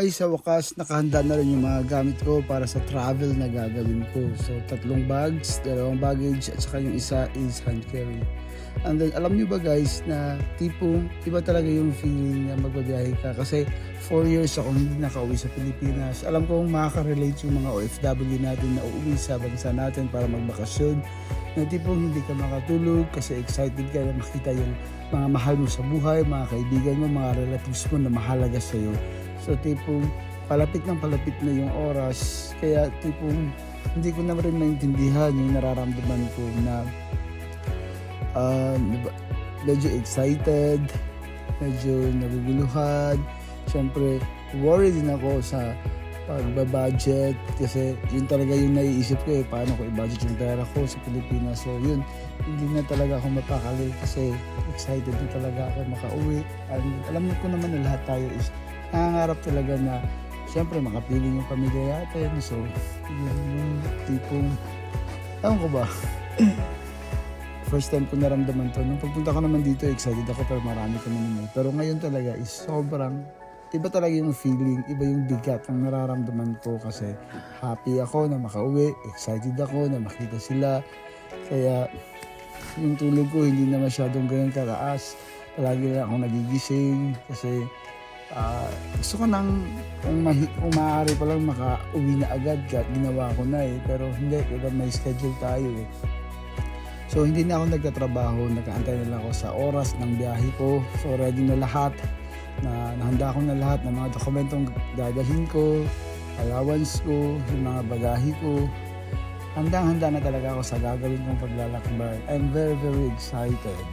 ay sa wakas nakahanda na rin yung mga gamit ko para sa travel na gagawin ko. So tatlong bags, dalawang baggage at saka yung isa is hand carry. And then alam nyo ba guys na tipong iba talaga yung feeling na magbabiyahe ka kasi 4 years ako hindi nakauwi sa Pilipinas. Alam ko makaka-relate yung mga OFW natin na uuwi sa bansa natin para magbakasyon na tipong hindi ka makatulog kasi excited ka na makita yung mga mahal mo sa buhay, mga kaibigan mo, mga relatives mo na mahalaga sa'yo. So tipong palapit ng palapit na yung oras. Kaya tipong hindi ko na rin maintindihan yung nararamdaman ko na uh, medyo excited, medyo naguguluhan. Siyempre, worried din ako sa pagbabudget. Kasi yun talaga yung naiisip ko eh paano ko i-budget yung pera ko sa Pilipinas. So yun hindi na talaga ako mapakali kasi excited na talaga ako makauwi. And alam ko naman na lahat tayo is nangangarap talaga na syempre makapiling yung pamilya natin. So yun yung tipong ewan ko ba? First time ko naramdaman to. Nung pagpunta ko naman dito excited ako pero marami ko naman eh. pero ngayon talaga is sobrang iba talaga yung feeling, iba yung bigat ang nararamdaman ko kasi happy ako na makauwi, excited ako na makita sila. Kaya yung tulog ko hindi na masyadong ganyan kataas. Palagi lang ako nagigising kasi ah, gusto ko nang kung, mahi, kung maaari pa lang makauwi na agad kahit ginawa ko na eh. Pero hindi, diba may schedule tayo eh. So hindi na ako nagtatrabaho, nakaantay na lang ako sa oras ng biyahe ko. So ready na lahat na nahanda ko na lahat ng mga dokumentong dadalhin ko, allowance ko, yung mga bagahe ko. Handang-handa na talaga ako sa gagawin kong paglalakbay. I'm very, very excited.